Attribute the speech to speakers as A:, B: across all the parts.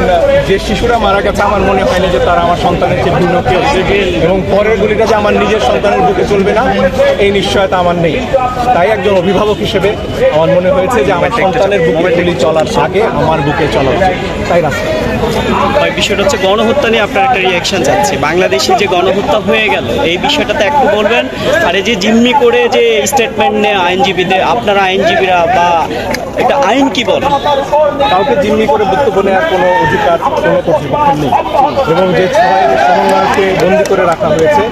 A: around যে শিশুরা মারা গেছে আমার মনে হয়নি যে তারা আমার সন্তানের চেয়ে ভিন্ন কেউ। এবং পরের গুলিটা যে আমার নিজের সন্তানের বুকে চলবে না এই নিশ্চয়তা আমার নেই। তাই একজন অভিভাবক হিসেবে আমার মনে হয়েছে যে আমার সন্তানের বুকে গুলি চলার আগে আমার বুকে চলা উচিত তাই রাস্তা
B: ভাই বিষয়টা হচ্ছে গণহত্যা নিয়ে আপনার একটা রিয়াকশন চাচ্ছি। বাংলাদেশে যে গণহত্যা হয়ে গেল এই বিষয়টাতে একটু বলবেন? আর এই যে জিম্মি করে যে স্টেটমেন্ট নেয় আইনজীবীদের আপনারা আইনজীবীরা বা একটা আইন কি বলে?
A: কাউকে জিম্মি করে বক্তব্য নেওয়ার কোনো অধিকার কোনো কর্তৃপক্ষের নেই। এবং যে ছয় সমন্বয়কে বন্দি করে রাখা হয়েছে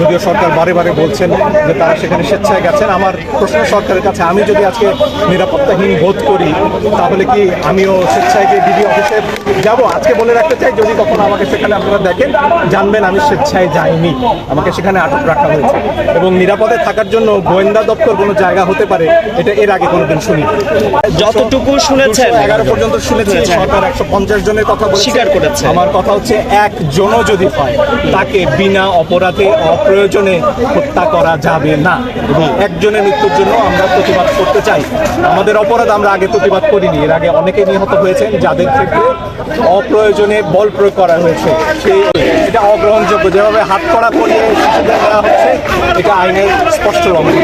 A: যদিও সরকার বারে বারে বলছেন যে তারা সেখানে স্বেচ্ছায় গেছেন আমার প্রশ্ন সরকারের কাছে আমি যদি আজকে নিরাপত্তাহীন বোধ করি তাহলে কি আমিও স্বেচ্ছায় গিয়ে ডিবি অফিসে যাব? আজকে বলে রাখতে চাই যদি কখনো আমাকে সেখানে আপনারা দেখেন জানবেন আমি স্বেচ্ছায় যাইনি। আমাকে সেখানে আটক রাখা হয়েছে। এবং নিরাপদে থাকার জন্য গোয়েন্দা দপ্তর কোনো জায়গা হতে পারে এটা এর আগে কোনোদিন শুনি
B: যতটুকু শুনেছেন।
A: এগারো পর্যন্ত শুনেছি সরকার একশো পঞ্চাশ জনের কথা বলেছে।
B: স্বীকার করেছে।
A: আমার কথা হচ্ছে একজনও যদি হয় তাকে বিনা অপরাধে অপ্রয়োজনে হত্যা করা যাবে না। এবং একজনের মৃত্যুর জন্য আমরা প্রতিবাদ করতে চাই। আমাদের অপরাধ আমরা আগে প্রতিবাদ করিনি এর আগে অনেকে নিহত হয়েছেন যাদের ক্ষেত্রে অপ্রয়োজনে বল প্রয়োগ করা হয়েছে। সেই এটা অগ্রহণযোগ্য। যেভাবে হাত করা করিয়ে শিশুদের দেওয়া হচ্ছে এটা আইনের স্পষ্ট লঙ্ঘন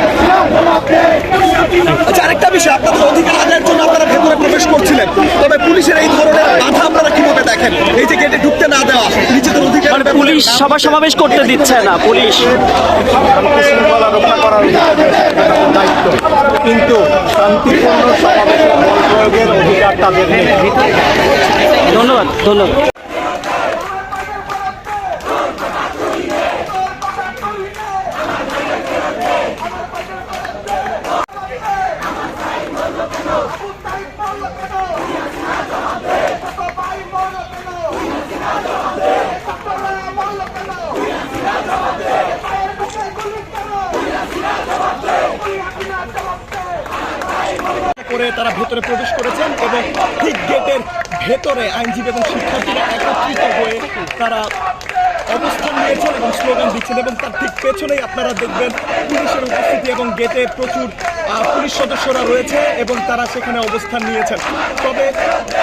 C: আচ্ছা আরেকটা বিষয় আপনাদের অধিকার আদায়ের জন্য আপনারা ভেতরে প্রবেশ করছিলেন তবে পুলিশের এই ধরনের বাধা আপনারা কীভাবে দেখেন এই যে গেটে ঢুকতে না দেওয়া নিজেদের অধিকার
B: মানে পুলিশ সভা সমাবেশ করতে দিচ্ছে না পুলিশ।
A: কিন্তু শান্তিপূর্ণ সমাবেশে বল প্রয়োগের অধিকার তাদের
B: ধন্যবাদ ধন্যবাদ।
C: করে তারা ভেতরে প্রবেশ করেছেন এবং ঠিক গেটের ভেতরে আইনজীবী এবং শিক্ষার্থীরা একত্রিত হয়ে তারা অবস্থান নিয়েছেন এবং স্লোগান দিচ্ছেন এবং তার ঠিক পেছনেই আপনারা দেখবেন পুলিশের উপস্থিতি এবং গেটে প্রচুর পুলিশ সদস্যরা রয়েছে এবং তারা সেখানে অবস্থান নিয়েছেন। তবে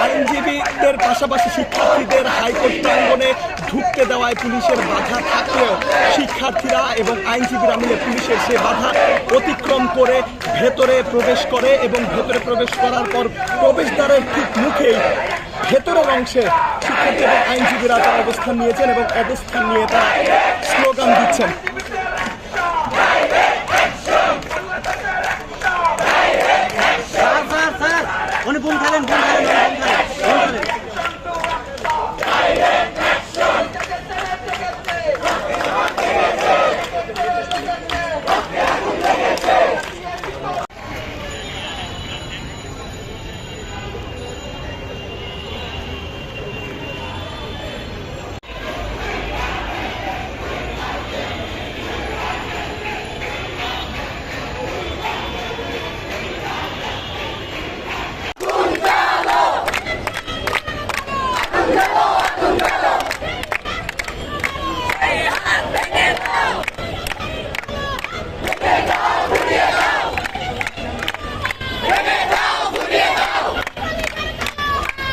C: আইনজীবীদের পাশাপাশি শিক্ষার্থীদের হাইকোর্ট প্রাঙ্গনে ঢুকতে দেওয়ায় পুলিশের বাধা থাকলেও শিক্ষার্থীরা এবং আইনজীবীরা মিলে পুলিশের সে বাধা অতিক্রম করে ভেতরে প্রবেশ করে এবং ভেতরে প্রবেশ করার পর প্রবেশদ্বারের ঠিক মুখেই ভেতরের অংশে শিক্ষার্থী এবং আইনজীবীরা তারা অবস্থান নিয়েছেন এবং অবস্থান নিয়ে তারা স্লোগান দিচ্ছেন